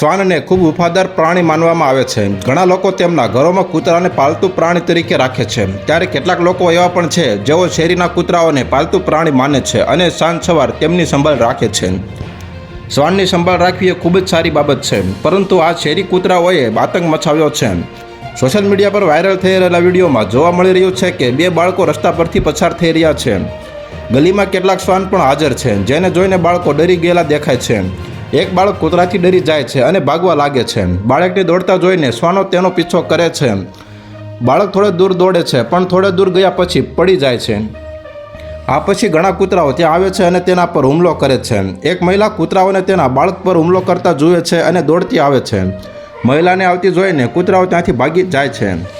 શ્વાનને ખૂબ વફાદાર પ્રાણી માનવામાં આવે છે. ઘણા લોકો તેમના ઘરોમાં કૂતરાને પાલતુ પ્રાણી તરીકે રાખે છે. ત્યારે કેટલાક લોકો એવા પણ છે, જેઓ શેરીના કૂતરાઓને પાલતુ પ્રાણી માને છે અને સાંજ સવાર તેમની સંભાળ રાખે છે. શ્વાનની સંભાળ રાખવી એ ખૂબ જ સારી બાબત છે, પરંતુ આ શેરી કૂતરાઓએ આતંક મચાવ્યો છે. સોશિયલ મીડિયા પર વાયરલ થઈ રહેલા વિડીયોમાં જોવા મળી રહ્યું છે કે બે બાળકો રસ્તા પરથી પસાર થઈ રહ્યા છે. ગલીમાં કેટલાક શ્વાન પણ હાજર છે, જેને જોઈને બાળકો ડરી ગયેલા દેખાય છે. એક બાળક કૂતરાથી ડરી જાય છે અને ભાગવા લાગે છે. બાળકને દોડતા જોઈને શ્વાનો તેનો પીછો કરે છે. બાળક થોડે દૂર દોડે છે, પણ થોડે દૂર ગયા પછી પડી જાય છે. આ પછી ઘણા કૂતરાઓ ત્યાં આવે છે અને તેના પર હુમલો કરે છે. એક મહિલા કૂતરાઓને તેના બાળક પર હુમલો કરતા જુએ છે અને દોડતી આવે છે. મહિલાને આવતી જોઈને કૂતરાઓ ત્યાંથી ભાગી જાય છે.